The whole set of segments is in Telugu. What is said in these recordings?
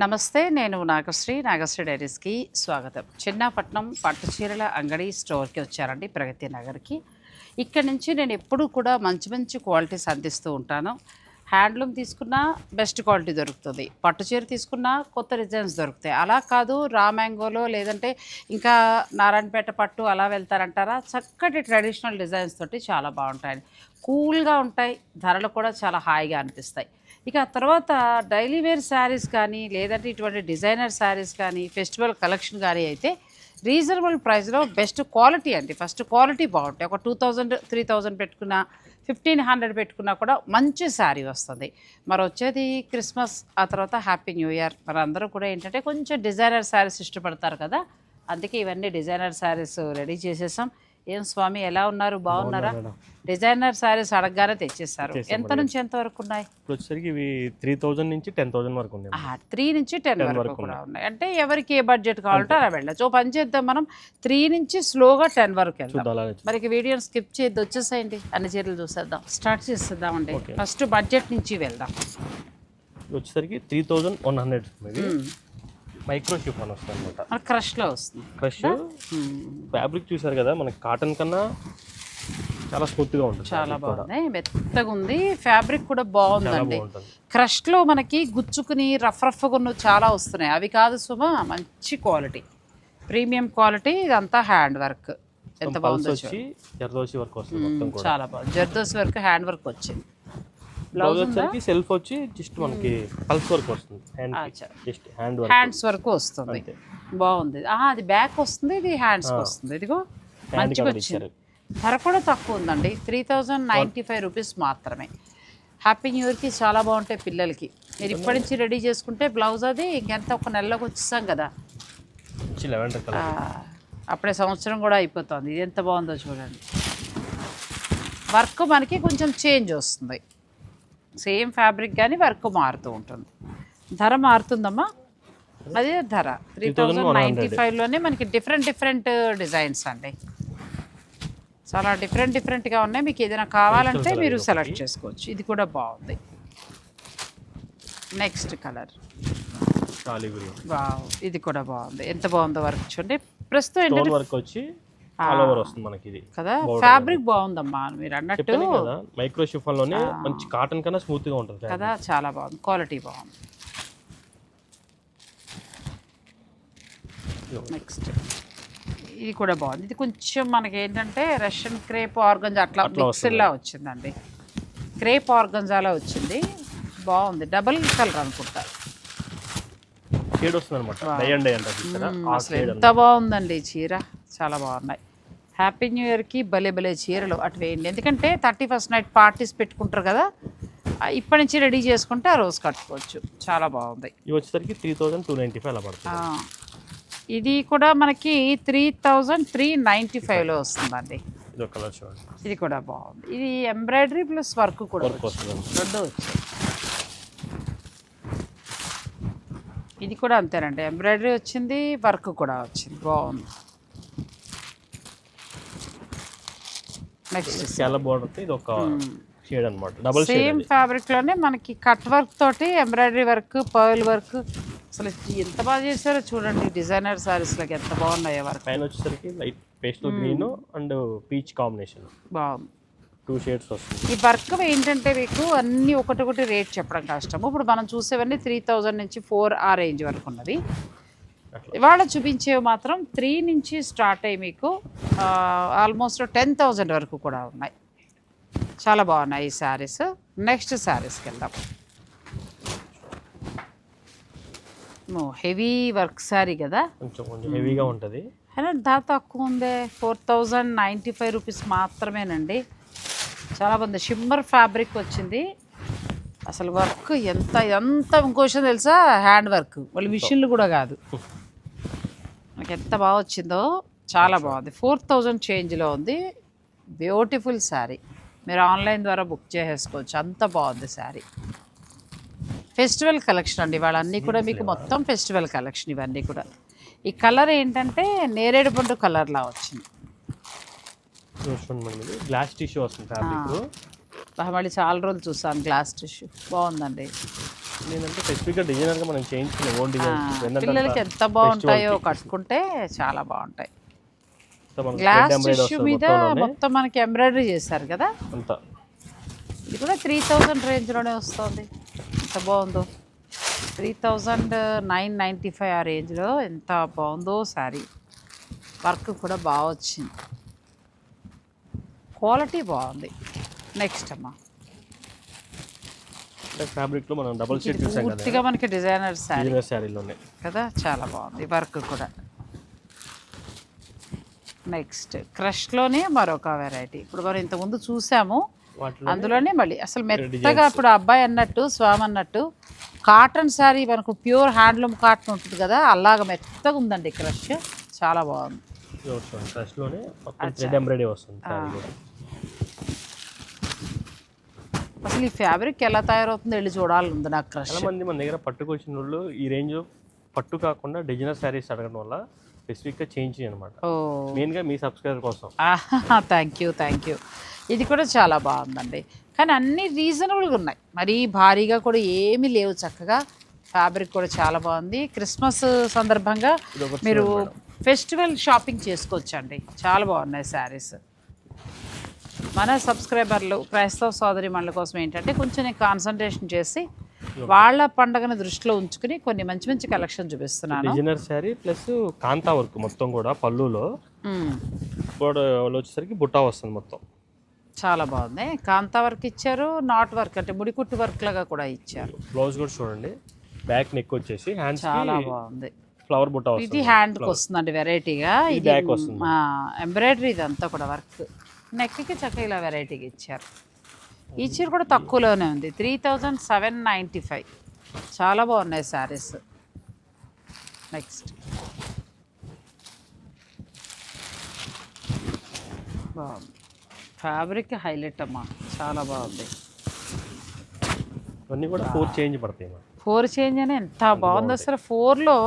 నమస్తే నేను నాగశ్రీ నాగశ్రీ డైరీస్కి స్వాగతం. చిన్నపట్నం పట్టు చీరల అంగడి స్టోర్కి వచ్చారండి ప్రగతి నగర్కి. ఇక్కడ నుంచి నేను ఎప్పుడూ కూడా మంచి మంచి క్వాలిటీస్ అందిస్తూ ఉంటాను. హ్యాండ్లూమ్ తీసుకున్నా బెస్ట్ క్వాలిటీ దొరుకుతుంది. పట్టు చీర తీసుకున్నా కొత్త డిజైన్స్ దొరుకుతాయి. అలా కాదు రా మ్యాంగోలో లేదంటే ఇంకా నారాయణపేట పట్టు అలా వెళ్తారంటారా? చక్కటి ట్రెడిషనల్ డిజైన్స్ తోటి చాలా బాగుంటాయి కూల్గా ఉంటాయి ధరలు కూడా చాలా హాయిగా అనిపిస్తాయి. ఇక ఆ తర్వాత డైలీ వేర్ శారీస్ కానీ లేదంటే ఇటువంటి డిజైనర్ శారీస్ కానీ ఫెస్టివల్ కలెక్షన్ కానీ అయితే రీజనబుల్ ప్రైస్లో బెస్ట్ క్వాలిటీ అండి. ఫస్ట్ క్వాలిటీ బాగుంటాయి. ఒక టూ థౌజండ్ త్రీ థౌజండ్ పెట్టుకున్నా ఫిఫ్టీన్ హండ్రెడ్ పెట్టుకున్నా కూడా మంచి శారీ వస్తుంది. మరి వచ్చేది క్రిస్మస్ ఆ తర్వాత హ్యాపీ న్యూ ఇయర్. మరి అందరూ కూడా ఏంటంటే కొంచెం డిజైనర్ శారీస్ ఇష్టపడతారు కదా. అందుకే ఇవన్నీ డిజైనర్ శారీస్ రెడీ చేసేసాం. ఏం స్వామి ఎలా ఉన్నారు? బాగున్నారా? డిజైనర్ శారీస్ అడగగానే తెచ్చేస్తారు ఎంత నుంచి ఎంత వరకు ఉన్నాయి? ఇప్పుడు వచ్చేసరికి ఇవి త్రీ థౌజండ్ నుంచి టెన్ థౌసండ్ వరకు ఉన్నాయి త్రీ నుంచి టెన్ వరకు కూడా ఉన్నాయి. అంటే ఎవరికి ఏ బడ్జెట్ కావాలంటే అలా వెళ్ళచ్చు. ఓ పని చేద్దాం మనం. త్రీ నుంచి స్లోగా టెన్ వరకు వెళ్దాం. మరి వీడియోని స్కిప్ చేయొద్దు వచ్చేసేయండి. అన్ని చీరలు చూసేద్దాం. స్టార్ట్ చేసేద్దామండి. ఫస్ట్ బడ్జెట్ నుంచి వెళ్దాం. వచ్చేసరికి three thousand one hundred micro chiffon వస్తుంది అనమాట క్రష్లో వస్తుంది. క్రష్? ఫ్యాబ్రిక్ చూసారు కదా మనకి కాటన్ కన్నా చాలా స్మూత్గా ఉంటుంది చాలా. బాగుంది. మెత్తగా ఉంది. ఫ్యాబ్రిక్ కూడా బాగుందండి. క్రష్లో మనకి గుచ్చుకుని రఫ్ రఫ్గా ఉన్న చాలా వస్తున్నాయి. అవి కాదు సుమ మంచి క్వాలిటీ. ప్రీమియం క్వాలిటీ ఇదంతా హ్యాండ్ వర్క్. ఎంత బాగుందో వచ్చి జర్దోసి వర్క్ వస్తుంది చాలా బాగుంది. జర్దోస్ వర్క్ హ్యాండ్ వర్క్ వచ్చింది. బ్లౌజ్ వచ్చేసరికి సెల్ఫ్ వచ్చి జస్ట్ మనకి పల్స్ వర్క్ వస్తుంది. Hand. Just hand work hands వరకు వస్తుంది. బాగుంది. ఆహా అది బ్యాక్ వస్తుంది ఇది హ్యాండ్స్ వస్తుంది. ఇదిగో మంచిగా వచ్చింది. ధర కూడా తక్కువ ఉందండి. Three thousand ninety five rupees మాత్రమే. హ్యాపీ న్యూ ఇయర్కి చాలా బాగుంటాయి పిల్లలకి. మీరు ఇప్పటి నుంచి రెడీ చేసుకుంటే బ్లౌజ్ అది ఇంకెంత ఒక నెలలోకి వచ్చేసాం కదా. కలర్ అప్పుడే సంవత్సరం కూడా అయిపోతుంది. ఇది ఎంత బాగుందో చూడండి. వర్క్ మనకి కొంచెం చేంజ్ వస్తుంది. సేమ్ ఫ్యాబ్రిక్ కానీ వర్క్ మారుతూ ఉంటుంది. ధర మారుతుందమ్మా? అదే ధర. త్రీ థౌజండ్ నైంటీ ఫైవ్లోనే మనకి డిఫరెంట్ డిఫరెంట్ డిజైన్స్ అండి. చాలా డిఫరెంట్ డిఫరెంట్గా ఉన్నాయి. మీకు ఏదైనా కావాలంటే మీరు సెలెక్ట్ చేసుకోవచ్చు. ఇది కూడా బాగుంది. Next colour. వావ్. ఇది కూడా బాగుంది. ఎంత బాగుందో వర్క్ చూడండి. ప్రస్తుతం వర్క్ వచ్చి ఆల్ ఓవర్ వస్తుంది మనకి ఇది కదా ఫ్యాబ్రిక్ బాగుందమ్మా మీరు అన్నట్టు. చెప్పాను కదా మైక్రో షిఫాన్లోనే మంచి కాటన్ కన్నా స్మూత్గా ఉంటుంది. కదా చాలా బాగుంది. క్వాలిటీ బాగుంది. నెక్స్ట్ ఇది కూడా బాగుంది. ఇది కొంచెం మనకి ఏంటంటే రష్యన్ క్రేప్ ఆర్గంజా అట్లా మిక్స్లా వచ్చిందండి. క్రేప్ ఆర్గంజాలో వచ్చింది. బాగుంది. డబుల్ కలర్ అనుకుంటా. ఎంత బాగుందండి చీర. చాలా బాగున్నాయి. హ్యాపీ న్యూ ఇయర్కి భలే భలే చీరలు అటు వేయండి. ఎందుకంటే థర్టీ ఫస్ట్ నైట్ పార్టీస్ పెట్టుకుంటారు కదా ఇప్పటి నుంచి రెడీ చేసుకుంటే ఆ రోజు కట్టుకోవచ్చు. చాలా బాగుంది. ఇవి వచ్చేసరికి three thousand two ninety five అలా పడుతుంది. ఇది కూడా మనకి త్రీ థౌజండ్ త్రీ నైంటీ ఫైవ్లో వస్తుందండి. ఇది కూడా బాగుంది. ఇది ఎంబ్రాయిడరీ ప్లస్ వర్క్ కూడా వచ్చింది. రెండు వచ్చాయి ఇది కూడా అంతేనండి. ఎంబ్రాయిడరీ వచ్చింది వర్క్ కూడా వచ్చింది. బాగుంది. నెక్స్ట్ చాలా బాగుంటుంది ఇది ఒక షేడ్ అనమాట డబుల్ సేమ్ ఫ్యాబ్రిక్లోనే మనకి కట్ వర్క్ తోటి ఎంబ్రాయిడరీ వర్క్ పర్ల్ వర్క్ అసలు ఎంత బాగా చేశారో చూడండి. డిజైనర్ సారీస్ లకి ఎంత బాగున్నాయో వర్క్. పైన వచ్చేసరికి light pastel green and peach combination బాగుంది. టూ షేడ్స్ వస్తుంది. ఈ వర్క్ ఏంటంటే మీకు అన్ని ఒకటి రేట్ చెప్పడం కష్టం. ఇప్పుడు మనం చూసేవన్నీ త్రీ థౌజండ్ నుంచి ఫోర్ ఆ రేంజ్ వరకు అట్లా. ఇవాళ చూపించేవి మాత్రం త్రీ నుంచి స్టార్ట్ అయ్యి మీకు ఆల్మోస్ట్ టెన్ థౌజండ్ వరకు కూడా ఉన్నాయి. చాలా బాగున్నాయి ఈ శారీస్ నెక్స్ట్ శారీస్కి వెళ్దాం. హెవీ వర్క్ శారీ కదా? కొంచెం హెవీగా ఉంటుంది. అయినా ధర తక్కువ ఉందే four thousand ninety five rupees మాత్రమేనండి. చాలా బాగుంది. షిమ్మర్ ఫ్యాబ్రిక్ వచ్చింది. అసలు వర్క్ ఎంత ఎంత ఇంకో విషయం తెలుసా? హ్యాండ్ వర్క్ వాళ్ళు మిషన్లు కూడా కాదు. మనకి ఎంత బాగా వచ్చిందో చాలా బాగుంది. ఫోర్ థౌజండ్ చేంజ్లో ఉంది. బ్యూటిఫుల్ శారీ. మీరు ఆన్లైన్ ద్వారా బుక్ చేసేసుకోవచ్చు. అంత బాగుంది శారీ. ఫెస్టివల్ కలెక్షన్ అండి ఇవాళ అన్నీ కూడా మీకు మొత్తం ఫెస్టివల్ కలెక్షన్ ఇవన్నీ కూడా. ఈ కలర్ ఏంటంటే నేరేడు పండు కలర్లా వచ్చింది. చూసుకోండి మేడం ఇది గ్లాస్ టిష్యూ వస్తుంది ఫ్యాబ్రిక్ బా, మళ్ళీ చాలా రోజులు చూసాను గ్లాస్ టిష్యూ. బాగుందండి. ఏంటంటే స్పెసిఫిక్గా డిజైనర్గా మనం చేయించుకునే ఓల్డ్ డిజైన్ పిల్లలకి ఎంత బాగుంటాయో కట్టుకుంటే చాలా బాగుంటాయి. గ్లాస్ టిష్యూ మీద మొత్తం మనకి ఎంబ్రాయిడరీ చేశారు కదా? అంతా. ఇది కూడా త్రీ థౌజండ్ రేంజ్లోనే వస్తుంది. ఎంత బాగుందో. Three thousand nine ninety five ఆ రేంజ్లో ఎంత బాగుందో శారీ వర్క్ కూడా బాగా వచ్చింది. క్వాలిటీ బాగుంది. నెక్స్ట్ అమ్మా. ఫ్యాబ్రిక్లో మనం డబుల్ షీట్ చూసాం కదా. పూర్తిగా మనకి డిజైనర్ శారీ డిజైనర్ కదా? చాలా బాగుంది. వర్క్ కూడా. నెక్స్ట్ క్రష్లోనే మరొక వెరైటీ ఇప్పుడు మనం ఇంతకుముందు చూసాము. అందులోనే మళ్ళీ అసలు మెత్తగా ఇప్పుడు అబ్బాయి అన్నట్టు స్వామి అన్నట్టు కాటన్ శారీ మనకు ప్యూర్ హ్యాండ్లూమ్ కాటన్ ఉంటుంది కదా? అలాగ మెత్తగా ఉందండి క్రష్. చాలా బాగుంది. వస్తుంది డ్రెస్లోనే మొత్తం థ్రెడ్ ఎంబ్రాయిడరీ వస్తుంది శారీ కూడా అసలు ఈ ఫ్యాబ్రిక్ ఎలా తయారవుతుందో వెళ్ళి చూడాలని ఉంది నాకు క్రష్ చాలా మంది మన దగ్గర పట్టుకొచ్చిన వాళ్ళు ఈ రేంజ్ పట్టు కాకుండా డిజైనర్ శారీస్ అడగడం వల్ల స్పెసిఫిక్గా చేంజ్ అనమాట మెయిన్గా మీ సబ్స్క్రైబర్ కోసం. థ్యాంక్ యూ థ్యాంక్ యూ ఇది కూడా చాలా బాగుందండి. కానీ అన్నీ రీజనబుల్గా ఉన్నాయి. మరీ భారీగా కూడా ఏమీ లేవు చక్కగా. ఫ్యాబ్రిక్ కూడా చాలా బాగుంది. క్రిస్మస్ సందర్భంగా మీరు ఫెస్టివల్ షాపింగ్ చేసుకోవచ్చు అండి చాలా బాగున్నాయి శారీస్ మన సబ్స్క్రైబర్లు క్రైస్తవ సోదరి మండల కోసం ఏంటంటే కొంచెం కాన్సన్ట్రేషన్ చేసి వాళ్ళ పండగను దృష్టిలో ఉంచుకుని కొన్ని మంచి మంచి కలెక్షన్ చూపిస్తున్నాను. Designer sari plus kantha work మొత్తం కూడా పళ్ళులో. వచ్చేసరికి బుట్టా వస్తుంది మొత్తం. చాలా బాగుంది. కాంతా వర్క్ ఇచ్చారు నాట్ వర్క్ అంటే ముడికుట్టు వర్క్ లాగా కూడా ఇచ్చారు. బ్లౌజ్ కూడా చూడండి. బ్యాక్ నెక్ వచ్చేసి హ్యాండ్స్ చాలా బాగుంది. ఫ్లవర్ బుట్టా ఇది వస్తుంది. హ్యాండ్కి వస్తుందండి వెరైటీగా ఇది. ఎంబ్రాయిడరీ ఇదంతా కూడా వర్క్. నెక్కి చక్కగా ఇలా వెరైటీగా ఇచ్చారు. ఈ చీర కూడా తక్కువలోనే ఉంది. Three thousand seven ninety five. చాలా బాగున్నాయి శారీస్. నెక్స్ట్. బాగుంది. ఫ్యాబ్రిక్ హైలైట్ అమ్మా. చాలా బాగుంది. ఇవన్నీ కూడా ఫోర్ చేంజ్ పడతాయి ఫోర్ చేంజ్ అని ఎంత బాగుంది అసలు ఫోర్లో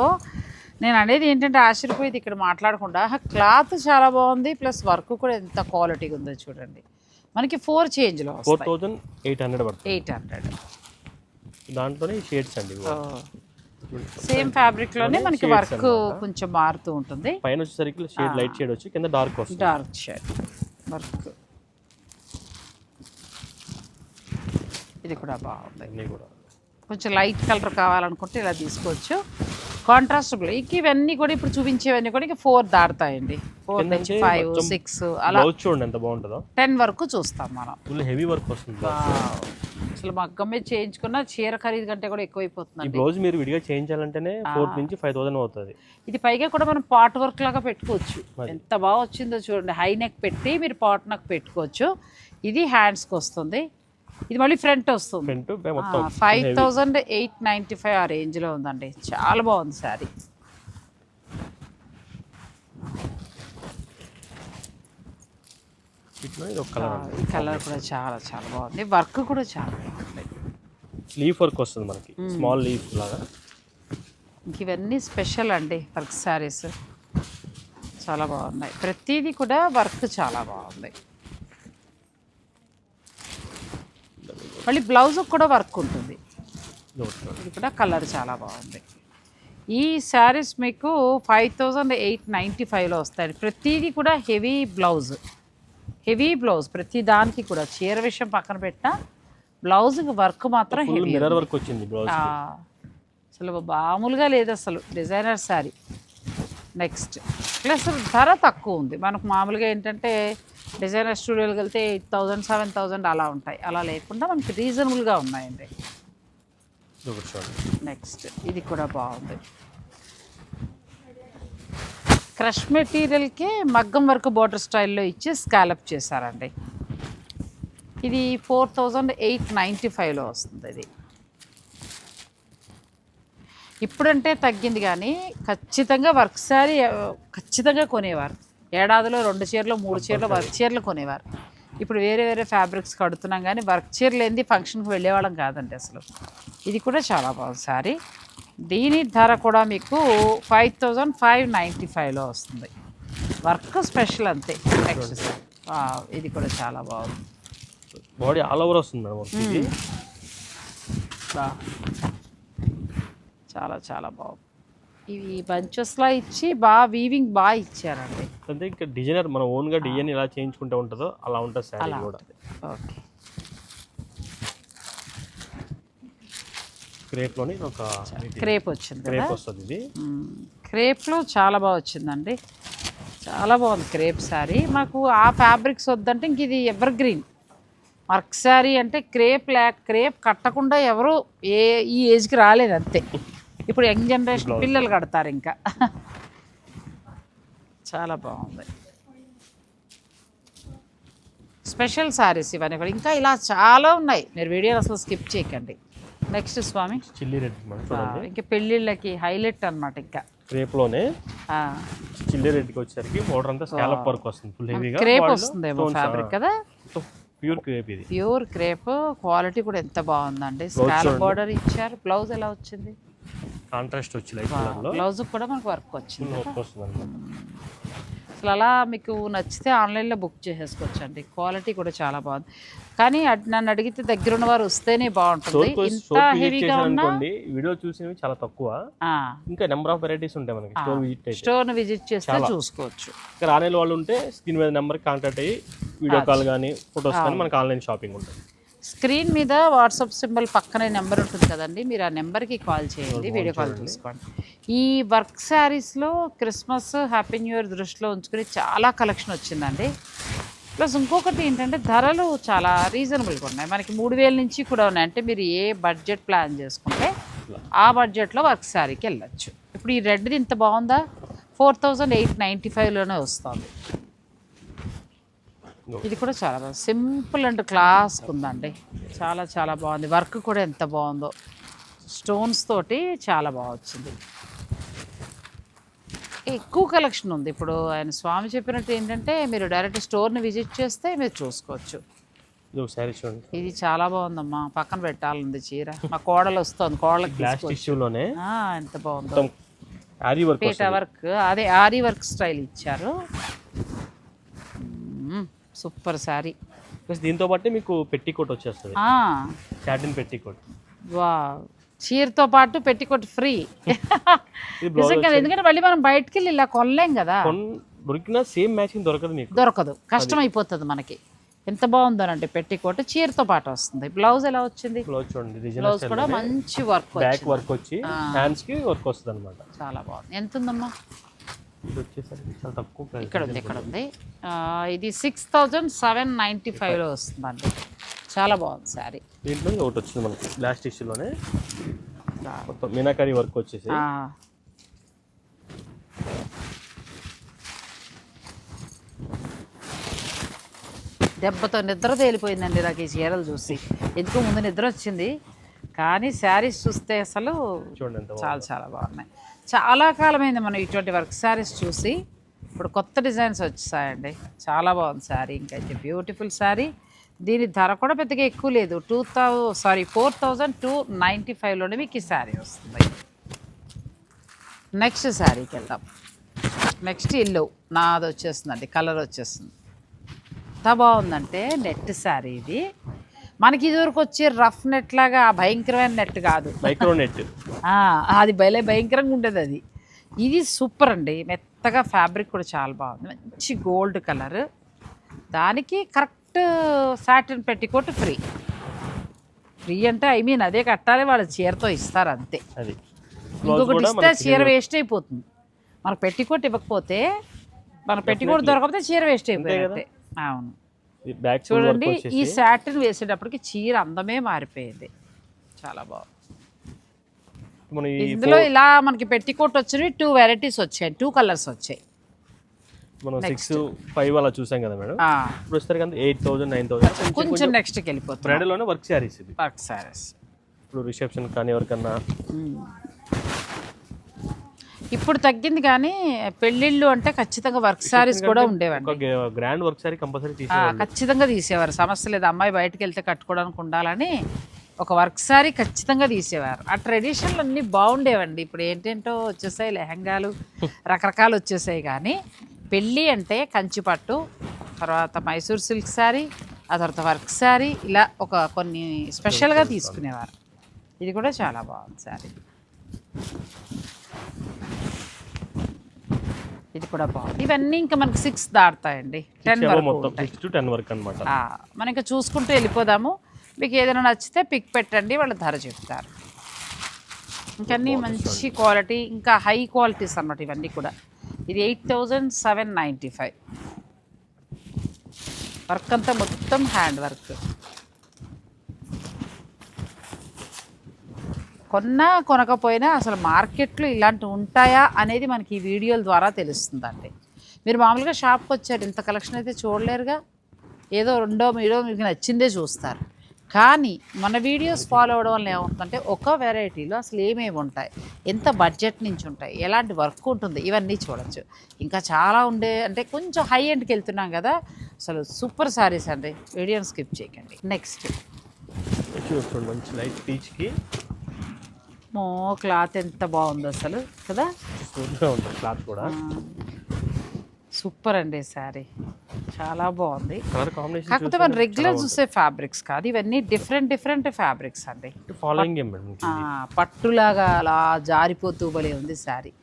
నేను అనేది ఏంటంటే ఆశ్చర్యపోయేది ఇక్కడ మాట్లాడకుండా క్లాత్ చాలా బాగుంది ప్లస్ వర్క్ కూడా ఎంత క్వాలిటీగా ఉందో చూడండి. మనకి ఫోర్ చేంజ్లో ఫోర్ థౌజండ్ ఎయిట్ హండ్రెడ్ పడుతుంది. ఎయిట్ హండ్రెడ్ దాంట్లోనే షేడ్స్ అండి. సేమ్ ఫ్యాబ్రిక్లోనే మనకి shades వర్క్ కొంచెం మారుతూ ఉంటుంది. పైన వచ్చేసరికి షేడ్ లైట్ షేడ్ వచ్చి కింద డార్క్ వస్తుంది. డార్క్ షేడ్ వర్క్ ఇది కూడా బాగుంది. కూడా. కొంచెం లైట్ కలర్ కావాలనుకుంటే ఇలా తీసుకోవచ్చు. కాంట్రాస్ట్ ఇంక ఇవన్నీ కూడా ఇప్పుడు చూపించేవన్నీ కూడా ఇంక ఫోర్ దాడతాయండి ఫోర్ నుంచి ఫైవ్ సిక్స్ అలా చూడండి ఎంత బాగుంటుందో. టెన్ వరకు చూస్తాం మనం. ఫుల్ హెవీ వర్క్ వస్తుంది. అసలు మగ్గం మీద చేయించుకున్న చీర ఖరీదు కంటే కూడా ఈ ఎక్కువైపోతుందండి బ్లౌజ్ మీరు విడిగా చేయించాలంటేనే ఫోర్ నుంచి ఫైవ్ థౌసండ్ అవుతుంది. ఇది పైగా కూడా మనం పాట్ వర్క్ లాగా పెట్టుకోవచ్చు. ఎంత బాగా వచ్చిందో చూడండి. హై నెక్ పెట్టి మీరు పాట్ నెక్ పెట్టుకోవచ్చు. ఇది హ్యాండ్స్కి వస్తుంది. ఇది మళ్ళీ ఫ్రంట్ వస్తుంది. ఫ్రంట్ మొత్తం five thousand eight ninety five ఆ రేంజ్లో ఉందండి. చాలా బాగుంది శారీ. కలర్ కూడా చాలా చాలా బాగుంది. వర్క్ కూడా చాలా బాగుంది. లీఫ్ వర్క్ వస్తుంది మనకి. స్మాల్ లీఫ్ లాగా. ఇంక ఇవన్నీ స్పెషల్ అండి వర్క్ శారీస్ చాలా బాగున్నాయి. ప్రతిదీ కూడా వర్క్ చాలా బాగుంది. మళ్ళీ బ్లౌజ్ కూడా వర్క్ ఉంటుంది. ఇది కూడా కలర్ చాలా బాగుంది. ఈ శారీస్ మీకు ఫైవ్ థౌజండ్ ఎయిట్ నైంటీ ఫైవ్లో వస్తాయి ప్రతిదీ కూడా హెవీ బ్లౌజ్. Heavy blouse. ప్రతి దానికి కూడా చీర విషయం పక్కన పెట్టినా బ్లౌజ్కి వర్క్ మాత్రం హెవీ వర్క్ వచ్చింది అసలు మామూలుగా లేదు అసలు డిజైనర్ శారీ. నెక్స్ట్. ప్లస్ ధర తక్కువ ఉంది. మనకు మామూలుగా ఏంటంటే డిజైనర్ స్టూడియోకి వెళ్తే ఎయిట్ థౌజండ్ సెవెన్ థౌజండ్ అలా ఉంటాయి. అలా లేకుండా మనకి రీజనబుల్గా ఉన్నాయండి. నెక్స్ట్ ఇది కూడా బాగుంది. క్రష్ మెటీరియల్కి మగ్గం వర్క్ బోర్డర్ స్టైల్లో ఇచ్చి స్కాలప్ చేశారండి. ఇది ఫోర్ థౌజండ్ ఎయిట్ నైంటీ ఫైవ్లో వస్తుంది ఇది. ఇప్పుడంటే తగ్గింది కానీ ఖచ్చితంగా వర్క్ శారీ ఆ, ఖచ్చితంగా కొనేవారు. ఏడాదిలో రెండు చీరలు మూడు చీరలు వర్క్ చీరలు కొనేవారు. ఇప్పుడు వేరే వేరే ఫ్యాబ్రిక్స్ కడుతున్నాం కానీ వర్క్ చీరలు ఏంది? ఫంక్షన్కి వెళ్ళేవాళ్ళం కాదండి అసలు. ఇది కూడా చాలా బాగుంది శారీ. దీని ధర కూడా మీకు ఫైవ్ థౌజండ్ ఫైవ్ నైంటీ ఫైవ్లో వస్తుంది. వర్క్ స్పెషల్ అంతే నెక్స్ట్ సార్. ఇది కూడా చాలా బాగుంది. బాడీ ఆల్ ఓవర్ వస్తుంది మేడం చాలా చాలా బాగుంది. ఇవి బంచెస్లా ఇచ్చి బాగా వీవింగ్ బాగా ఇచ్చారండి. అంటే ఇంకా డిజైనర్ మన ఓన్గా డిజైన్ ఎలా చేయించుకుంటే ఉంటుందో అలా ఉంటుంది శారీ కూడా. ఓకే. క్రేప్లోని ఒక క్రేప్ వచ్చింది క్రేప్ వస్తుంది ఇది. క్రేప్లో చాలా బాగా వచ్చిందండి. చాలా బాగుంది క్రేప్ శారీ. మాకు ఆ ఫ్యాబ్రిక్స్ వద్దంటే ఇంక ఇది ఎవర్ గ్రీన్ వర్క్ శారీ అంటే క్రేప్ లేక క్రేప్ కట్టకుండా ఎవరు ఏ ఈ ఏజ్కి రాలేదు అంతే. ఇప్పుడు యంగ్ జనరేషన్ పిల్లలు కడతారు ఇంకా. చాలా బాగుంది. స్పెషల్ శారీస్ ఇవన్నీ కూడా. ఇంకా ఇలా చాలా ఉన్నాయి. మీరు వీడియో అసలు స్కిప్ చేయకండి. నెక్స్ట్ స్వామి. చిల్లీ రెడ్ ఇంకా పెళ్ళిళ్ళకి హైలైట్ అన్నమాట ఇంకా. చిల్లీ రెడ్కి వచ్చేసరికి బోర్డర్ అంతా స్కాలప్ వర్క్ వస్తుంది ఫుల్ హెవీగా క్రేప్ వస్తుందేమో ఫ్యాబ్రిక్ కదా? ప్యూర్ క్రేప్ ఇది. Pure crepe. క్వాలిటీ కూడా ఎంత బాగుందండి. స్కాలప్ బార్డర్ ఇచ్చారు. బ్లౌజ్ ఎలా వచ్చింది? కాంట్రాస్ట్ వచ్చి లైట్ కలర్లో. బ్లౌజ్ కూడా మనకు వర్క్ వచ్చింది వర్క్ వస్తుంది అనమాట అసలు అలా మీకు నచ్చితే ఆన్లైన్లో బుక్ చేసేసుకోవచ్చండి. క్వాలిటీ కూడా చాలా బాగుంది. కానీ నన్ను అడిగితే దగ్గర ఉన్న వారు వస్తేనే బాగుంటుంది. స్టోర్ ఇంత స్టోర్ విజిట్ హెవీగా అనుకోండి వీడియో చూసినవి చాలా తక్కువ. ఇంకా నెంబర్ ఆఫ్ వెరైటీస్ ఉంటాయి మనకి స్టోర్ విజిట్ స్టోర్ని విజిట్ చేస్తే చూసుకోవచ్చు. ఇంకా రాని వాళ్ళు ఉంటే స్క్రీన్ మీద నెంబర్ కాంటాక్ట్ అయ్యి వీడియో కాల్ కానీ ఫొటోస్ కానీ మనకి ఆన్లైన్ షాపింగ్ ఉంటుంది. స్క్రీన్ మీద వాట్సాప్ సింబల్ పక్కనే నెంబర్ ఉంటుంది కదండి. మీరు ఆ నెంబర్కి కాల్ చేయండి వీడియో కాల్ చూసుకోండి ఈ వర్క్ శారీస్లో క్రిస్మస్ హ్యాపీ న్యూ ఇయర్ దృష్టిలో ఉంచుకుని చాలా కలెక్షన్ వచ్చిందండి. ప్లస్ ఇంకొకటి ఏంటంటే ధరలు చాలా రీజనబుల్గా ఉన్నాయి. మనకి మూడు వేల నుంచి కూడా ఉన్నాయి. అంటే మీరు ఏ బడ్జెట్ ప్లాన్ చేసుకుంటే ఆ బడ్జెట్లో వర్క్ శారీకి వెళ్ళచ్చు. ఇప్పుడు ఈ రెడ్ది ఇంత బాగుందా? ఫోర్ థౌజండ్ ఎయిట్ నైంటీ ఫైవ్లోనే వస్తుంది. ఇది కూడా చాలా బాగుంది. సింపుల్ అండ్ క్లాస్ ఉందండి. చాలా చాలా బాగుంది. వర్క్ కూడా ఎంత బాగుందో. స్టోన్స్ తోటి చాలా బాగా వచ్చింది. ఎక్కువ కలెక్షన్ ఉంది. ఇప్పుడు ఆయన స్వామి చెప్పినట్టు ఏంటంటే మీరు డైరెక్ట్ స్టోర్ని విజిట్ చేస్తే మీరు చూసుకోవచ్చు. ఇది చాలా బాగుందమ్మా. పక్కన పెట్టాలంది చీర. మా కోడలు వస్తుంది కోడలకి ఎంత బాగుందో. వర్క్ పీట వర్క్ అదే ఆరీ వర్క్ స్టైల్ ఇచ్చారు. సూపర్ శారీ. ప్లస్ దీంతో పాటు మీకు పెట్టి కోట్ వచ్చేస్తుంది. ఆ, సాటిన్ పెట్టి కోట్. వా చీరతో పాటు పెట్టికొట్టి ఫ్రీ. ఇది బ్లౌజ్ నిజంగా ఎందుకంటే మళ్ళీ మనం బయటకు వెళ్ళి ఇలా కొనలేం కదా. కొన్ దొరికినా సేమ్ మ్యాచింగ్ దొరకదు మీకు దొరకదు. కష్టం అయిపోతుంది మనకి. ఎంత బాగుందనంటే పెట్టికోట్ చీరతో పాటు వస్తుంది. బ్లౌజ్ ఎలా వచ్చింది? బ్లౌజ్ చూడండి బ్లౌజ్ కూడా మంచి వర్క్ బ్యాక్ వర్క్ వచ్చి హ్యాండ్స్కి వర్క్ వస్తుంది అనమాట చాలా బాగుంది. ఎంత ఉందమ్మా? ఇది వచ్చేసరికి చాలా తక్కువ. ఇక్కడ ఉంది ఇక్కడ ఉంది. ఆ, ఇది సిక్స్ థౌజండ్ సెవెన్ నైంటీ ఫైవ్లో వస్తుందండి. చాలా బాగుంది శారీ. దీంట్లో ఒకటి వచ్చింది మనకి గ్లాస్ టిష్యూలోనే మొత్తం మీనాకారి వర్క్ వచ్చేసి. దెబ్బతో నిద్ర తేలిపోయిందండి నాకు ఈ చీరలు చూసి. ఎందుకు ముందు నిద్ర వచ్చింది. కానీ శారీస్ చూస్తే అసలు చాలా చాలా బాగున్నాయి. చాలా కాలమైంది మనం ఇటువంటి వర్క్ శారీస్ చూసి. ఇప్పుడు కొత్త డిజైన్స్ వచ్చాయండి. చాలా బాగుంది శారీ. ఇంకైతే బ్యూటిఫుల్ శారీ. దీని ధర కూడా పెద్దగా ఎక్కువ లేదు. Two thou sorry four thousand two ninety ఫైవ్లోనే మీకు ఈ శారీ వస్తుంది. నెక్స్ట్ శారీకి వెళ్దాం. నెక్స్ట్ ఇల్లు. నాది వచ్చేస్తుందండి. కలర్ వచ్చేస్తుంది. ఎంత బాగుందంటే నెట్ శారీ ఇది. మనకి ఇదివరకు వచ్చే రఫ్ నెట్ లాగా భయంకరమైన నెట్ కాదు. Micro net. అది భలే భయంకరంగా ఉండేది అది. ఇది సూపర్ అండి. మెత్తగా ఫ్యాబ్రిక్ కూడా చాలా బాగుంది. మంచి గోల్డ్ కలర్. దానికి correct satin petticoat free. Free అంటే ఐ మీన్ అదే కట్టాలి వాళ్ళు చీరతో ఇస్తారు అంతే. ఇంకొకటి ఇస్తే చీర వేస్ట్ అయిపోతుంది. మనకు పెట్టికోట్ ఇవ్వకపోతే మన పెట్టికోట్ దొరకకపోతే చీర వేస్ట్ అయిపోయింది అవును. బ్యాక్ చూడండి ఈ సాటిన్ వేసేటప్పటికి చీర అందమే మారిపోయింది. చాలా బాగుంది. ఇందులో ఇలా మనకి పెట్టికోట్ వచ్చినవి టూ వెరైటీస్ వచ్చాయి టూ కలర్స్ వచ్చాయి. మనం సిక్స్ ఫైవ్ అలా చూసాం కదా మేడం. ఇప్పుడు వస్తారు కదా ఎయిట్ థౌసండ్ నైన్ థౌసండ్ కొంచెం నెక్స్ట్కి వెళ్ళిపోతుంది. బ్రైడల్లోనే వర్క్ శారీస్ ఇది వర్క్ సారీస్ ఇప్పుడు రిసెప్షన్ కానీ ఎవరికన్నా. ఇప్పుడు తగ్గింది కానీ పెళ్ళిళ్ళు అంటే ఖచ్చితంగా వర్క్ సారీస్ కూడా ఉండేవండి. గ్రాండ్ వర్క్ శారీ కంపల్సరీ ఖచ్చితంగా తీసేవారు. సమస్య లేదు. అమ్మాయి బయటకు వెళ్తే కట్టుకోవడానికి ఉండాలని ఒక వర్క్ సారీ ఖచ్చితంగా తీసేవారు. ఆ ట్రెడిషన్లు అన్నీ బాగుండేవండి. ఇప్పుడు ఏంటేంటో వచ్చేసాయి లెహంగాలు రకరకాలు వచ్చేసాయి కానీ పెళ్ళి అంటే కంచిపట్టు తర్వాత మైసూర్ సిల్క్ శారీ ఆ తర్వాత వర్క్ శారీ ఇలా ఒక కొన్ని స్పెషల్గా తీసుకునేవారు. ఇది కూడా చాలా బాగుంది శారీ ఇది కూడా బాగుంది. ఇవన్నీ ఇంకా మనకి సిక్స్ దాటుతాయండి. టెన్ వరకు టెన్ వరకు అనమాట మనం ఇంకా చూసుకుంటూ వెళ్ళిపోదాము. మీకు ఏదైనా నచ్చితే పిక్ పెట్టండి వాళ్ళ ధర చెప్తారు. ఇంకన్నీ మంచి క్వాలిటీ ఇంకా హై క్వాలిటీస్ అన్నమాట ఇవన్నీ కూడా. ఇది eight thousand seven ninety five work అంతా మొత్తం హ్యాండ్ వర్క్ కొన్నా కొనకపోయినా అసలు మార్కెట్లో ఇలాంటివి ఉంటాయా అనేది మనకి ఈ వీడియోల ద్వారా తెలుస్తుందండి. మీరు మామూలుగా షాప్కి వచ్చారు ఇంత కలెక్షన్ అయితే చూడలేరుగా? ఏదో రెండో మీడో మీకు నచ్చిందే చూస్తారు. కానీ మన వీడియోస్ ఫాలో అవడం వల్ల ఏమవుతుందంటే ఒక వెరైటీలో అసలు ఏమేమి ఉంటాయి ఎంత బడ్జెట్ నుంచి ఉంటాయి ఎలాంటి వర్క్ ఉంటుంది ఇవన్నీ చూడొచ్చు. ఇంకా చాలా ఉండే అంటే కొంచెం హై ఎండ్కి వెళ్తున్నాం కదా అసలు సూపర్ సారీస్ అండి. వీడియోని స్కిప్ చేయకండి. నెక్స్ట్ మంచి లైట్ పీచ్కి. మో క్లాత్ ఎంత బాగుందో అసలు కదా? క్లాత్ కూడా. సూపర్ అండి శారీ. చాలా బాగుంది. కాకపోతే మనం రెగ్యులర్ చూసే ఫ్యాబ్రిక్స్ కాదు ఇవన్నీ డిఫరెంట్ డిఫరెంట్ ఫ్యాబ్రిక్స్ అండి. పట్టులాగా అలా జారిపోతూ భలే ఉంది శారీ.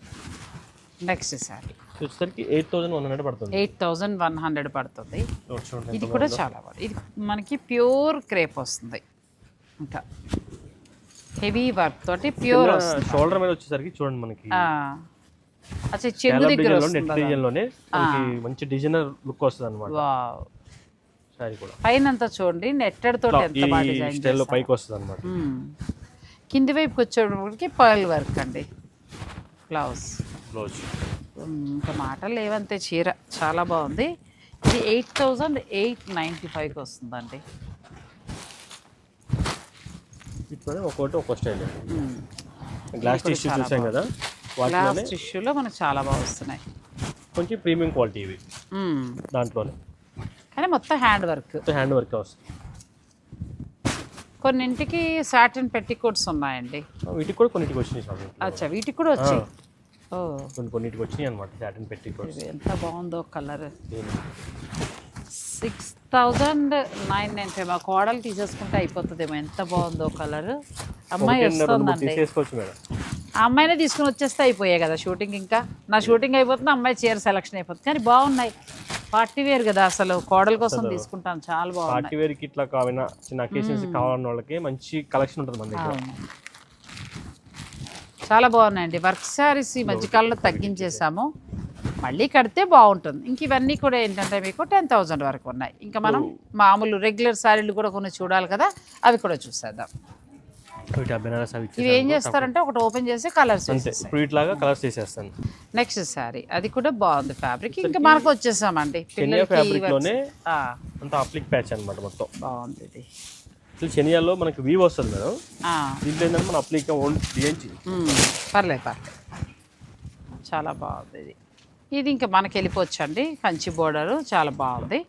నెక్స్ట్ శారీ. వచ్చేసరికి ఎయిట్ థౌసండ్ వన్ హండ్రెడ్ పడుతుంది. ఎయిట్ థౌజండ్ వన్ హండ్రెడ్ పడుతుంది. ఇది కూడా చాలా బాగుంది. ఇది మనకి ప్యూర్ క్రేప్ వస్తుంది. ఇంకా హెవీ వర్క్ తోటి ప్యూర్ షోల్డర్ మీద వచ్చేసరికి చూడండి మనకి. చెంగు దగ్గర నెట్ డిజైన్లోనే మంచి డిజైనర్ లుక్ వస్తుంది అనమాట వావ్. సారీ కూడా. పైన అంతా చూడండి నెట్టెడ్ తోటి ఎంత బాగా స్టైల్లో పైకి వస్తుంది అనమాట కింది వైపుకి వచ్చేటప్పటికి పర్ల్ వర్క్ అండి. బ్లౌజ్. బ్లౌజ్. ఇంకా మాటలు లేవంతే చీర. చాలా బాగుంది. ఇది ఎయిట్ థౌజండ్ ఎయిట్ నైంటీ ఫైవ్కి వస్తుందండి. ఇట్లోనే ఒక్కొక్కటి ఒక్కో స్టైల్. గ్లాస్ టిష్యూ చూసాం కదా? వాటిలోనే గ్లాస్ టిష్యూలో మనకు చాలా బాగా వస్తున్నాయి. కొంచెం ప్రీమియం క్వాలిటీ ఇవి. దాంట్లోనే. కానీ మొత్తం హ్యాండ్ వర్క్ హ్యాండ్ వర్క్ వస్తుంది. కొన్నింటికి సాటిన్ పెట్టికోట్స్ ఉన్నాయండి. వీటికి కూడా కొన్నిటికి వచ్చినాయి స్వామి అచ్చా వీటికి కూడా వచ్చాయి ఓ. కొన్ని కొన్నిటికి వచ్చినాయి అనమాట సాటిన్ పెట్టి ఇది ఎంత బాగుందో colour six thousand nine nine five మా కోడలు తీసేసుకుంటే అయిపోతుందేమో. ఎంత బాగుందో కలర్. అమ్మాయి వస్తుందండి. అమ్మాయినే తీసుకుని వచ్చేస్తే అయిపోయాయి కదా షూటింగ్ ఇంకా. నా షూటింగ్ అయిపోతుంది అమ్మాయి చీర సెలక్షన్ అయిపోతుంది. కానీ బాగున్నాయి. పార్టీ వేర్ కదా అసలు. కోడల కోసం తీసుకుంటాను. చాలా బాగున్నాయి. పార్టీ వేర్కి ఇట్లా కావాలన్నా చిన్న అకేషన్స్ కావాలన్న వాళ్ళకి మంచి కలెక్షన్ ఉంటుంది మన దగ్గర. చాలా బాగున్నాయండి. వర్క్ శారీస్ ఈ మధ్యకాలంలో తగ్గించేసాము మళ్ళీ కడితే బాగుంటుంది. ఇంక ఇవన్నీ కూడా ఏంటంటే మీకు టెన్ థౌజండ్ వరకు ఉన్నాయి. ఇంకా మనం మామూలు రెగ్యులర్ శారీలు కూడా కొన్ని చూడాలి కదా అవి కూడా చూసేద్దాం. ఇవి. ఏం చేస్తారంటే ఒకటి ఓపెన్ చేసి కలర్స్ ఇట్లాగా కలర్స్ చేసేస్తాను నెక్స్ట్ శారీ అది కూడా బాగుంది ఫ్యాబ్రిక్. ఇంకా మనకు వచ్చేసామండి చెనియా పిల్లలకి ఫ్యాబ్రిక్ ఇవి- లోనే ఆ, అంత అప్లిక్ ప్యాచ్ అనమాట మొత్తం. బాగుంది ఇది. అసలు చెనియాలో మనకి వీవ్ వస్తుంది మేడం. దీంట్లో ఏంటంటే మన అప్లిక్ ఓన్ డిఎన్చి. పర్లేదు పర్లేదు. చాలా బాగుంది ఇది. ఇది ఇంకా మనకి వెళ్ళిపోవచ్చండి. కంచి బోర్డరు చాలా బాగుంది.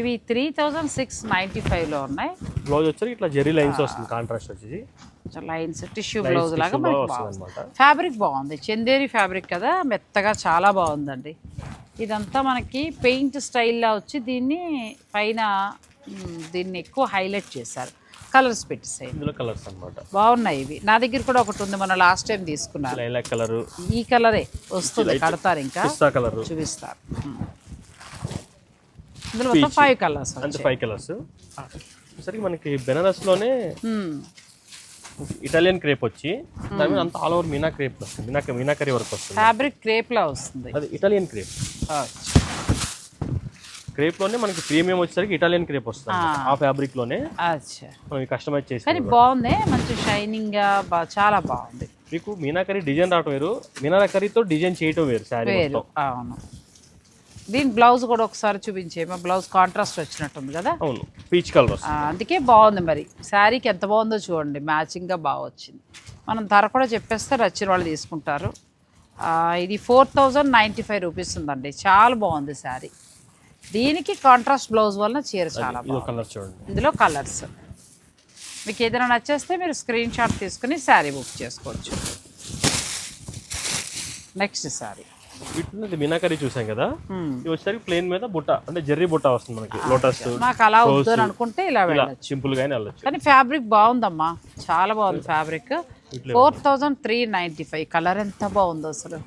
ఇవి త్రీ థౌజండ్ సిక్స్ నైంటీ ఫైవ్లో ఉన్నాయి. బ్లౌజ్ వచ్చి ఇట్లా జెరీ లైన్స్ వస్తుంది కాంట్రాస్ట్ వచ్చేసి. లైన్స్ టిష్యూ బ్లౌజ్ లాగా మనకి ఫ్యాబ్రిక్ బాగుంది. చందేరి ఫ్యాబ్రిక్ కదా మెత్తగా చాలా బాగుందండి. ఇదంతా మనకి పెయింట్ స్టైల్లా వచ్చి దీన్ని పైన దీన్ని ఎక్కువ హైలైట్ చేశారు. కలర్స్ పెట్టేసాయి. ఇందులో కలర్స్ అనమాట బాగున్నాయి ఇవి. నా దగ్గర కూడా ఒకటి ఉంది మన లాస్ట్ టైం తీసుకున్నారు లైలాక్ కలర్. ఈ కలరే వస్తుంది కడతారు ఇంకా. కలర్. చూపిస్తారు మ్. ఇందులో మొత్తం ఫైవ్ కలర్స్ అంతే ఫైవ్ కలర్స్ సరికి మనకి బెనారస్లోనే మ్. ఇటాలియన్ క్రేప్ వచ్చి దాని మీద అంత ఆల్ ఓవర్ మీనా క్రేప్ వస్తుంది. మీనా మీనాకరీ వర్క్ వస్తుంది. ఫ్యాబ్రిక్ క్రేప్లా వస్తుంది. అది ఇటాలియన్ క్రేప్. క్రేప్లోనే మనకి ప్రీమియం వచ్చేసరికి ఇటాలియన్ క్రేప్ వస్తుంది. ఆ. ఫ్యాబ్రిక్లోనే మనం కస్టమైజ్ చేసి కానీ బాగుంది మంచి షైనింగ్గా బా చాలా బాగుంది. మీకు మీనాకరీ డిజైన్ రావటం వేరు మీనాకరీతో డిజైన్ చేయటం వేరు శారీ అవును. దీని బ్లౌజ్ కూడా ఒకసారి చూపించేమో బ్లౌజ్ కాంట్రాస్ట్ వచ్చినట్టుంది కదా? అవును పీచ్ కలర్ అందుకే బాగుంది మరి. శారీకి ఎంత బాగుందో చూడండి మ్యాచింగ్గా బాగా వచ్చింది. మనం ధర కూడా చెప్పేస్తే వచ్చిన వాళ్ళు తీసుకుంటారు. ఇది four thousand ninety five rupees ఉందండి చాలా బాగుంది శారీ. దీనికి కాంట్రాస్ట్ బ్లౌజ్ వలన చీర చాలా కలర్ చూడండి. ఇందులో కలర్స్ మీకు ఏదైనా నచ్చేస్తే మీరు స్క్రీన్ షాట్ తీసుకుని శారీ బుక్ చేసుకోవచ్చు. నెక్స్ట్ శారీ ఇది మీనాకరీ చూసాం కదా? ఇది వచ్చేసరికి ప్లేన్ మీద బుట్ట అంటే జెర్రీ బుట్ట వస్తుంది మనకి లోటస్ నాకు అలా వద్దు అని అనుకుంటే ఇలా వెళ్ళచ్చు. సింపుల్ గానే వెళ్ళొచ్చు. కానీ ఫ్యాబ్రిక్ బాగుందమ్మా. చాలా బాగుంది fabric four thousand three ninety five colour ఎంత బాగుందో అసలు.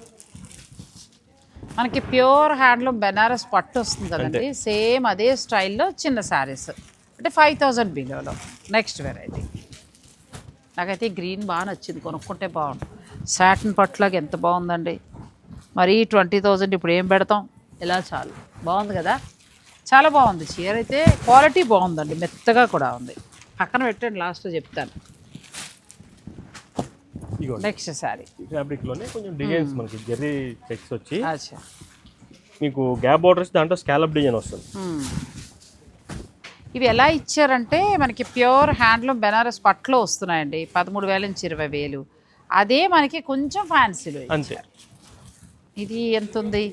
మనకి ప్యూర్ హ్యాండ్లూమ్ బెనారస్ పట్టు వస్తుంది కదండి. సేమ్ అదే స్టైల్లో చిన్న శారీస్. అంటే ఫైవ్ థౌజండ్ బిలోలో. నెక్స్ట్ వెరైటీ నాకైతే గ్రీన్ బాగా నచ్చింది. కొనుక్కుంటే బాగుండు. సాటిన్ పట్టులాగా ఎంత బాగుందండి. మరీ ట్వంటీ థౌజండ్ ఇప్పుడు ఏం పెడతాం? ఇలా చాలు. బాగుంది కదా? చాలా బాగుంది. చీర అయితే క్వాలిటీ బాగుందండి. మెత్తగా కూడా ఉంది. పక్కన పెట్టండి లాస్ట్లో చెప్తాను. నెక్స్ట్ శారీ ఫ్యాబ్రిక్లోనే కొంచెం డిజైన్స్ మనకి జెర్రీ చెక్స్ వచ్చి మీకు గ్యాప్ బార్డర్స్ దాంట్లో స్కాలప్ డిజైన్ వస్తుంది. ఇవి ఎలా ఇచ్చారంటే మనకి ప్యూర్ హ్యాండ్లూమ్ బెనారస్ పట్లో వస్తున్నాయండి. పదమూడు వేల నుంచి ఇరవై వేలు. అదే మనకి కొంచెం ఫ్యాన్సీలో అంతే. ఇది ఎంత ఉంది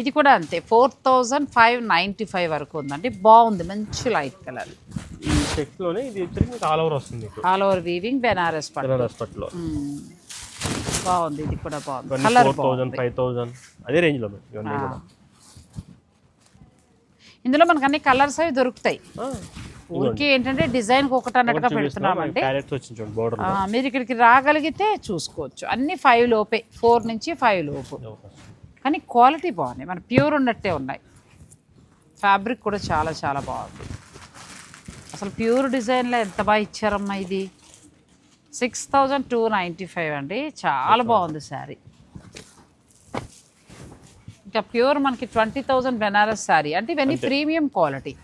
ఇది కూడా అంతే. Four thousand five ninety five వరకు ఉందండి. బాగుంది. మంచి లైట్ కలర్. ఈ చెక్స్లోనే ఇది వచ్చరికి మీకు ఆల్ ఓవర్ వస్తుంది మీకు. ఆల్ ఓవర్ వీవింగ్ బెనారస్ పట్టు బెనారస్ పట్టులో. బాగుంది ఇది కూడా బాగుంది. కలర్ థౌజండ్ ఫైవ్ థౌజండ్ అదే రేంజ్లో ఇవన్నీ ఆ. కూడా. ఇందులో మనకు అన్ని కలర్స్ అవి దొరుకుతాయి. ఊరికి ఏంటంటే డిజైన్కి ఒకటి అన్నట్టుగా పెడుతున్నామండి మీరు ఇక్కడికి రాగలిగితే చూసుకోవచ్చు. అన్ని ఫైవ్ లోపే ఫోర్ నుంచి ఫైవ్ లోపు. కానీ క్వాలిటీ బాగున్నాయి. మన ప్యూర్ ఉన్నట్టే ఉన్నాయి. ఫ్యాబ్రిక్ కూడా చాలా చాలా బాగుంది. అసలు ప్యూర్ డిజైన్లో ఎంత బాగా ఇచ్చారమ్మా ఇది? Six thousand two ninety five అండి. చాలా బాగుంది శారీ. ఇంకా ప్యూర్ మనకి ట్వంటీ థౌజండ్ బెనారస్ శారీ. అంటే ఇవన్నీ ప్రీమియం క్వాలిటీ.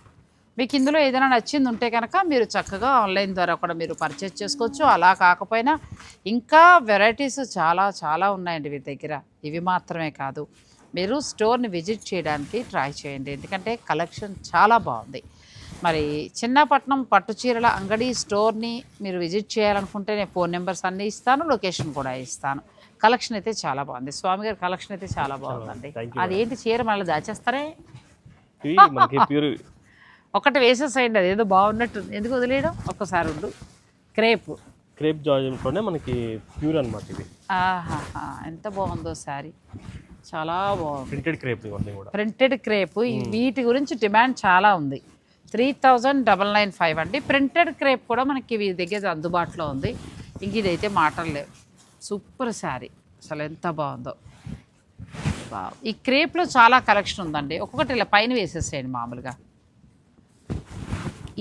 మీకు ఇందులో ఏదైనా నచ్చింది ఉంటే కనుక మీరు చక్కగా ఆన్లైన్ ద్వారా కూడా మీరు పర్చేస్ చేసుకోవచ్చు. అలా కాకపోయినా ఇంకా వెరైటీస్ చాలా చాలా ఉన్నాయండి వీరి దగ్గర. ఇవి మాత్రమే కాదు. మీరు స్టోర్ని విజిట్ చేయడానికి ట్రై చేయండి. ఎందుకంటే కలెక్షన్ చాలా బాగుంది. మరి చిన్నపట్నం పట్టు చీరల అంగడి స్టోర్ని మీరు విజిట్ చేయాలనుకుంటే నేను ఫోన్ నెంబర్స్ అన్నీ ఇస్తాను లొకేషన్ కూడా ఇస్తాను. కలెక్షన్ అయితే చాలా బాగుంది. స్వామి గారి కలెక్షన్ అయితే చాలా బాగుందండి. అదేంటి చీర మళ్ళీ దాచేస్తారే? ఒకటి వేసేసేయండి అది ఏదో బాగున్నట్టుంది ఎందుకు వదిలేయడం? ఒక్కసారి ఉండు. క్రేప్. క్రేప్ జార్జెట్లోనే మనకి ప్యూర్ అన్నమాట ఇవి ఆహాహా ఎంత బాగుందో శారీ. చాలా బాగుంది. ప్రింటెడ్ క్రేప్ ఇవన్నీ కూడా. Printed crepe. ఈ వీటి గురించి డిమాండ్ చాలా ఉంది. Three thousand double nine five అండి. ప్రింటెడ్ క్రేప్ కూడా మనకి వీరి దగ్గర అందుబాటులో ఉంది. ఇంక ఇదైతే మాటలు లేవు. సూపర్ శారీ. అసలు ఎంత బాగుందో. ఈ క్రేప్లో చాలా కలెక్షన్ ఉందండి. ఒక్కొక్కటి ఇలా పైన వేసేసేయండి మామూలుగా.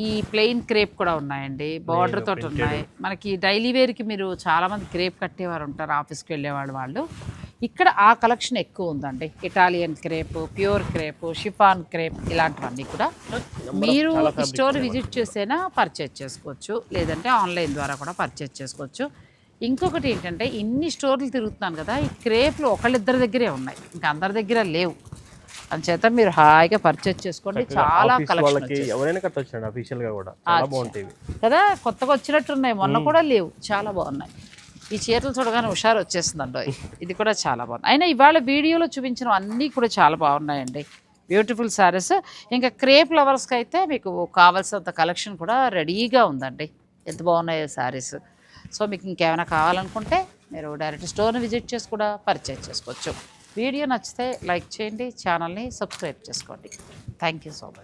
ఈ ప్లెయిన్ క్రేప్ కూడా ఉన్నాయండి. బార్డర్ తోటి ఉన్నాయి. మనకి డైలీ వేర్కి మీరు చాలామంది క్రేప్ కట్టేవారు ఉంటారు. ఆఫీస్కి వెళ్ళేవాళ్ళు వాళ్ళు. ఇక్కడ ఆ కలెక్షన్ ఎక్కువ ఉందండి. Italian crepe pure crepe chiffon crepe ఇలాంటివన్నీ కూడా. మీరు స్టోర్ విజిట్ చేసైనా పర్చేజ్ చేసుకోవచ్చు లేదంటే ఆన్లైన్ ద్వారా కూడా పర్చేజ్ చేసుకోవచ్చు. ఇంకొకటి ఏంటంటే ఇన్ని స్టోర్లు తిరుగుతున్నాను కదా ఈ క్రేప్లు ఒకళ్ళిద్దరి దగ్గరే ఉన్నాయి. ఇంకా అందరి దగ్గర లేవు. అందుచేత మీరు హాయిగా పర్చేజ్ చేసుకోండి. చాలా కలెక్షన్. కదా కొత్తగా వచ్చినట్టున్నాయి. మొన్న కూడా లేవు. చాలా బాగున్నాయి. ఈ చీరలు చూడగానే హుషారు వచ్చేస్తుందండి. ఇది కూడా చాలా బాగుంది. అయినా ఇవాళ వీడియోలో చూపించిన అన్నీ కూడా చాలా బాగున్నాయండి. బ్యూటిఫుల్ శారీస్ ఇంకా క్రేప్ లవర్స్కి అయితే మీకు కావాల్సినంత కలెక్షన్ కూడా రెడీగా ఉందండి. ఎంత బాగున్నాయో శారీస్ సో మీకు ఇంకేమైనా కావాలనుకుంటే మీరు డైరెక్ట్ స్టోర్ని విజిట్ చేసి కూడా పర్చేజ్ చేసుకోవచ్చు. వీడియో నచ్చితే లైక్ చేయండి ఛానల్ని సబ్స్క్రైబ్ చేసుకోండి. Thank you so much